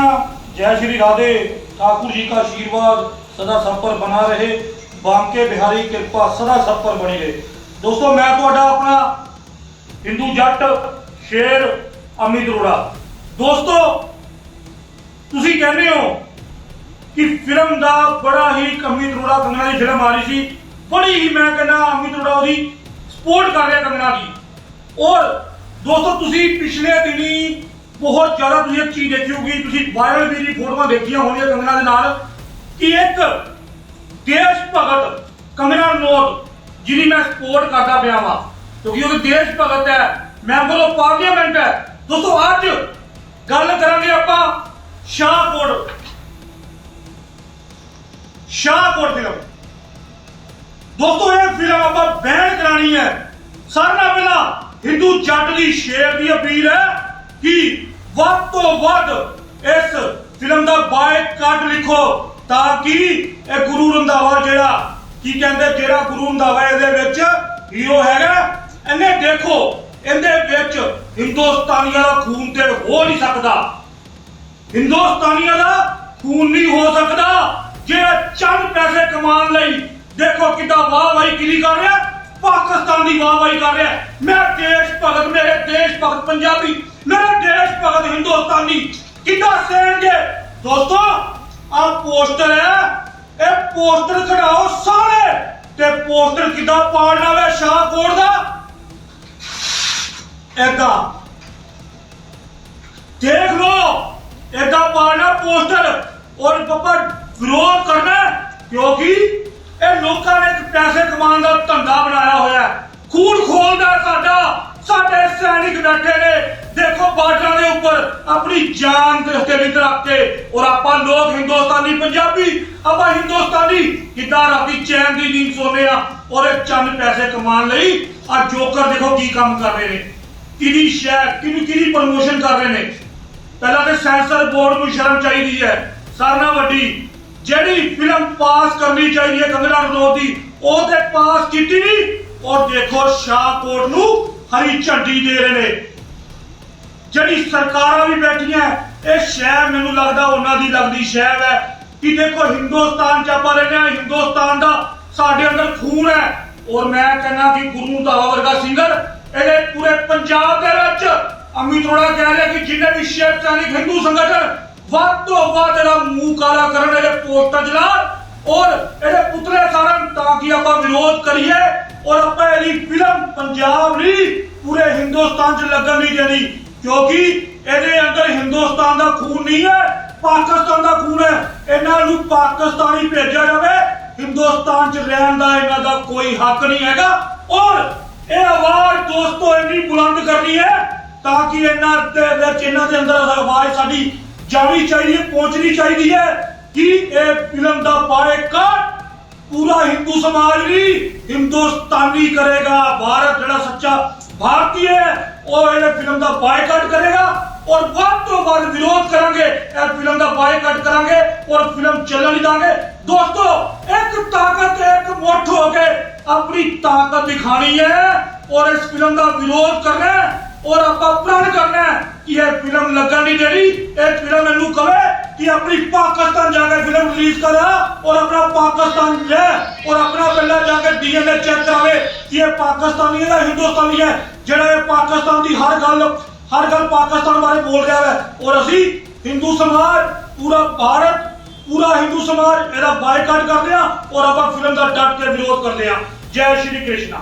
जय श्री राधे ठाकुर जी का आशीर्वाद सदा सब पर बना रहे बांके बिहारी कृपा सदा सब पर बनी रहे दोस्तों मैं ਤੁਹਾਡਾ ਆਪਣਾ ਹਿੰਦੂ ਜੱਟ ਸ਼ੇਰ ਅਮਿਤ ਅਰੋੜਾ ਦੋਸਤੋ ਤੁਸੀਂ ਕਹਿੰਦੇ ਹੋ ਕਿ ਫਿਲਮ ਦਾ ਬੜਾ ਹੀ ਅਮਿਤ ਅਰੋੜਾ ਕੰਗਨਾ ਦੀ ਫਿਲਮ ਆ ਰਹੀ ਸੀ ਬੜੀ ਹੀ ਮੈਂ ਕਹਿੰਦਾ ਅਮਿਤ ਅਰੋੜਾ ਉਹਦੀ ਸਪੋਰਟ ਕਰ ਰਿਹਾ ਕੰਗਨਾ ਦੀ ਔਰ ਦੋਸਤੋ ਤੁਸੀਂ ਪਿਛਲੇ ਦਿਨੀ ਬਹੁਤ ਜ਼ਿਆਦਾ ਤੁਸੀਂ ਇੱਕ ਚੀਜ਼ ਦੇਖੀ ਹੋਊਗੀ, ਤੁਸੀਂ ਵਾਇਰਲ ਵੀ ਮੇਰੀ ਫੋਟੋਆਂ ਦੇਖੀਆਂ ਹੋਣਗੀਆਂ ਕੰਗਨਾ ਦੇ ਨਾਲ, ਕਿ ਇੱਕ ਦੇਸ਼ ਭਗਤ ਕੰਗਨਾ ਨੋਟ ਜਿਹਦੀ ਮੈਂ ਸਪੋਰਟ ਕਰਦਾ ਪਿਆ ਵਾਂ, ਕਿਉਂਕਿ ਉਹ ਦੇਸ਼ ਭਗਤ ਹੈ ਮੈਂਬਰ ਆਫ ਪਾਰਲੀਮੈਂਟ ਹੈ। ਦੋਸਤੋ, ਅੱਜ ਗੱਲ ਕਰਾਂਗੇ ਆਪਾਂ ਸ਼ਾਹਕੋਟ ਸ਼ਾਹਕੋਟ ਫਿਲਮ ਦੋਸਤੋ, ਇਹ ਫਿਲਮ ਆਪਾਂ ਬੈਨ ਕਰਾਣੀ ਹੈ। ਸਾਰਿਆਂ ਨਾਲ ਪਹਿਲਾਂ ਹਿੰਦੂ ਜੱਟ ਦੀ ਸ਼ੇਰ ਦੀ ਅਪੀਲ ਹੈ ਕਿ ਵੱਧ ਤੋਂ ਵੱਧ ਇਸ ਫਿਲਮ ਦਾ ਬਾਇਕਾਟ ਲਿਖੋ ਤਾਂ ਕਿ ਇਹ ਗੁਰੂ ਰੰਧਾਵਾ ਜਿਹੜਾ, ਕੀ ਕਹਿੰਦੇ, ਜਿਹੜਾ ਗੁਰੂ ਰੰਧਾਵਾ ਇਹਦੇ ਵਿੱਚ ਹੀਰੋ ਹੈਗਾ। ਇਹਨੇ ਦੇਖੋ, ਇਹਦੇ ਵਿੱਚ ਹਿੰਦੁਸਤਾਨੀਆਂ ਦਾ ਖੂਨ ਤੇ ਹੋ ਨਹੀਂ ਸਕਦਾ। ਹਿੰਦੁਸਤਾਨੀਆਂ ਦਾ ਖੂਨ ਨਹੀਂ ਹੋ ਸਕਦਾ ਜਿਹੜਾ ਚੰਦ ਪੈਸੇ ਕਮਾਉਣ ਲਈ ਦੇਖੋ ਕਿੱਦਾਂ ਵਾਹ ਵਾਹੀ ਕਿਲੀ ਕਰ ਰਿਹਾ, ਪਾਕਿਸਤਾਨ ਦੀ ਵਾਹ ਵਾਹੀ ਕਰ ਰਿਹਾ। ਮੈਂ ਦੇਸ਼ ਭਗਤ, ਮੇਰੇ ਦੇਸ਼ ਭਗਤ ਪੰਜਾਬੀ ਭਗਤ ਹਿੰਦੁਸਤਾਨੀ ਕਿੱਦਾਂ ਸਹਿਣਗੇ ਦੋਸਤੋ ਆ ਪੋਸਟਰ ਹੈ, ਇਹ ਪੋਸਟਰ ਕਢਾਓ ਸਾਰੇ। ਤੇ ਪੋਸਟਰ ਕਿੱਦਾਂ ਪਾੜਨਾ ਵੇ ਸ਼ਾਹਕੋਟ ਦਾ? ਏਦਾਂ। ਦੇਖ ਲੋ ਏਦਾਂ ਪਾਣਾ ਪੋਸਟਰ। ਔਰ ਪਪਾ ਵਿਰੋਧ ਕਰਨਾ ਕਿਉਂਕਿ ਇਹ ਲੋਕਾਂ ਨੇ ਇੱਕ ਪੈਸੇ ਕਮਾਉਣ ਦਾ ਧੰਦਾ ਬਣਾਇਆ ਹੋਇਆ ਖੂਨ ਖੋਲਦਾ ਸਾਡਾ, ਸਾਡੇ ਸੈਨਿਕ ਬੈਠੇ ਬਾਰਡਰਾਂ ਦੇ ਉੱਪਰ ਆਪਣੀ ਜਾਨ ਦੇ ਉੱਤੇ ਵੀ ਰੱਖ ਕੇ ਔਰ ਆਪਾਂ ਲੋਕ ਹਿੰਦੁਸਤਾਨੀ ਪੰਜਾਬੀ ਆਪਾਂ ਹਿੰਦੁਸਤਾਨੀ ਕਿੱਦਾਂ ਰਾਤੀ ਚੈਨ ਦੀ ਨੀਂਦ ਸੋਨੇ ਆ ਲਈ ਆ ਜੋਕਰ ਦੇਖੋ ਕੀ ਕੰਮ ਕਰ ਰਹੇ ਨੇ ਕਿਹਦੀ ਸ਼ੈ ਕਿਹਦੀ ਕਿਹਦੀ ਪ੍ਰਮੋਸ਼ਨ ਕਰ ਰਹੇ ਨੇ ਪਹਿਲਾਂ ਤੇ ਸੈਂਸਰ ਬੋਰਡ ਨੂੰ ਸ਼ਰਮ ਚਾਹੀਦੀ ਹੈ ਸਾਰਿਆਂ ਨਾਲੋਂ ਵੱਡੀ ਜਿਹੜੀ ਫਿਲਮ ਪਾਸ ਕਰਨੀ ਚਾਹੀਦੀ ਹੈ ਕੰਗਨਾ ਰਣੌਤ ਦੀ ਉਹ ਤੇ ਪਾਸ ਕੀਤੀ ਨਹੀਂ ਔਰ ਦੇਖੋ ਸ਼ਾਹਕੋਟ ਨੂੰ ਹਰੀ ਝੰਡੀ ਦੇ ਰਹੇ ਨੇ ਜਿਹੜੀ ਸਰਕਾਰਾਂ ਵੀ ਬੈਠੀਆਂ, ਇਹ ਸ਼ਹਿਰ ਮੈਨੂੰ ਲੱਗਦਾ ਉਹਨਾਂ ਦੀ ਲੱਗਦੀ ਸ਼ਹਿਰ ਹੈ। ਕਿ ਦੇਖੋ ਹਿੰਦੁਸਤਾਨ ਚ ਆਪਾਂ ਰਹਿੰਦੇ ਹਾਂ, ਹਿੰਦੁਸਤਾਨ ਦਾ ਸਾਡੇ ਅੰਦਰ ਖੂਨ ਹੈ। ਔਰ ਮੈਂ ਕਹਿੰਦਾ ਕਿ ਗੁਰੂ ਦਾ ਵਰਗਾ ਸਿੰਗਰ, ਇਹਦੇ ਪੂਰੇ ਪੰਜਾਬ ਦੇ ਵਿੱਚ ਅਮੀ ਅਰੋੜਾ ਕਹਿ ਰਿਹਾ ਕਿ ਜਿੰਨੇ ਵੀ ਸ਼ੇਰ ਸੈਨਿਕ ਹਿੰਦੂ ਸੰਗਠਨ, ਵੱਧ ਤੋਂ ਵੱਧ ਇਹਦਾ ਮੂੰਹ ਕਾਲਾ ਕਰਨ ਇਹਦੇ ਪੋਸਟਰ ਜਲਾਣ ਔਰ ਇਹਦੇ ਪੁਤਲੇ ਸਾਰਨ ਤਾਂ ਕਿ ਆਪਾਂ ਵਿਰੋਧ ਕਰੀਏ। ਔਰ ਆਪਾਂ ਇਹਦੀ ਫਿਲਮ ਪੰਜਾਬ ਨਹੀਂ, ਪੂਰੇ ਹਿੰਦੁਸਤਾਨ 'ਚ ਲੱਗਣ ਨਹੀਂ ਦੇਣੀ। ਕਿਉਂਕਿ ਇਹਦੇ ਅੰਦਰ ਹਿੰਦੁਸਤਾਨ ਦਾ ਖੂਨ ਨਹੀਂ ਹੈ, ਪਾਕਿਸਤਾਨ ਦਾ ਖੂਨ ਹੈ। ਇਹਨਾਂ ਨੂੰ ਪਾਕਿਸਤਾਨੀ ਭੇਜਿਆ ਜਾਵੇ। ਹਿੰਦੁਸਤਾਨ 'ਚ ਰਹਿਣ ਦਾ ਇਹਨਾਂ ਦਾ ਕੋਈ ਹੱਕ ਨਹੀਂ ਹੈਗਾ। ਔਰ ਇਹ ਆਵਾਜ਼ ਦੋਸਤੋ ਇੰਨੀ ਬੁਲੰਦ ਕਰਨੀ ਹੈ ਤਾਂ ਕਿ ਇਹਨਾਂ ਦੇ ਵਿੱਚ, ਇਹਨਾਂ ਦੇ ਅੰਦਰ ਆਵਾਜ਼ ਸਾਡੀ ਜਾਣੀ ਚਾਹੀਦੀ ਹੈ, ਪਹੁੰਚਣੀ ਚਾਹੀਦੀ ਹੈ ਕਿ ਇਹ ਫਿਲਮ ਦਾ ਬਾਇਕਾਟ ਪੂਰਾ ਹਿੰਦੂ ਸਮਾਜ ਵੀ ਹਿੰਦੁਸਤਾਨੀ ਕਰੇਗਾ। ਭਾਰਤ ਜਿਹੜਾ ਸੱਚਾ ਭਾਰਤੀ ਹੈ ਉਹ ਇਹ ਫਿਲਮ ਦਾ ਬਾਇਕਾਟ ਕਰੇਗਾ ਔਰ ਵੱਧ ਤੋਂ ਵੱਧ ਵਿਰੋਧ ਕਰਾਂਗੇ ਇਹ ਫਿਲਮ ਦਾ ਬਾਇਕਾਟ ਕਰਾਂਗੇ ਔਰ ਫਿਲਮ ਚੱਲਣ ਨਹੀਂ ਦਾਂਗੇ ਦੋਸਤੋ ਇੱਕ ਤਾਕਤ ਇੱਕ ਮੁੱਠ ਹੋ ਕੇ ਆਪਣੀ ਤਾਕਤ ਦਿਖਾਣੀ ਹੈ ਔਰ ਇਸ ਫਿਲਮ ਦਾ ਵਿਰੋਧ ਕਰਨਾ ਹੈ ਔਰ ਆਪਾਂ ਪ੍ਰਣ ਕਰਨਾ ਹੈ ਕਿ ਇਹ ਫਿਲਮ ਲੱਗਣ ਨਹੀਂ ਦੇਣੀ ਇਹ ਫਿਲਮ ਇਹਨੂੰ ਕਵੇ ਕਿ ਆਪਣੀ ਪਾਕਿਸਤਾਨ ਜਾ ਕੇ ਫਿਲਮ ਰਿਲੀਜ਼ ਕਰਾ ਔਰ ਆਪਣਾ ਪਾਕਿਸਤਾਨ ਲੈ ਔਰ ਆਪਣਾ ਪਹਿਲਾਂ ਜਾ ਕੇ ਡੀਐਨਏ ਚੈੱਕ ਕਰਾਵੇ ਕਿ ਇਹ ਪਾਕਿਸਤਾਨੀ ਹੈ ਜਾਂ ਹਿੰਦੁਸਤਾਨੀ ਹੈ ਜਿਹੜਾ ਇਹ ਪਾਕਿਸਤਾਨ ਦੀ ਹਰ ਗੱਲ ਹਰ ਗੱਲ ਪਾਕਿਸਤਾਨ ਬਾਰੇ ਬੋਲ ਰਿਹਾ ਹੈ ਔਰ ਅਸੀਂ ਹਿੰਦੂ ਸਮਾਜ ਪੂਰਾ ਭਾਰਤ ਪੂਰਾ ਹਿੰਦੂ ਸਮਾਜ ਇਹਦਾ ਬਾਈਕਾਟ ਕਰਦੇ ਆ ਔਰ ਆਪਾਂ ਫਿਲਮ ਦਾ ਡਟ ਕੇ ਵਿਰੋਧ ਕਰਦੇ ਆ ਜੈ ਸ਼੍ਰੀ ਕ੍ਰਿਸ਼ਨਾ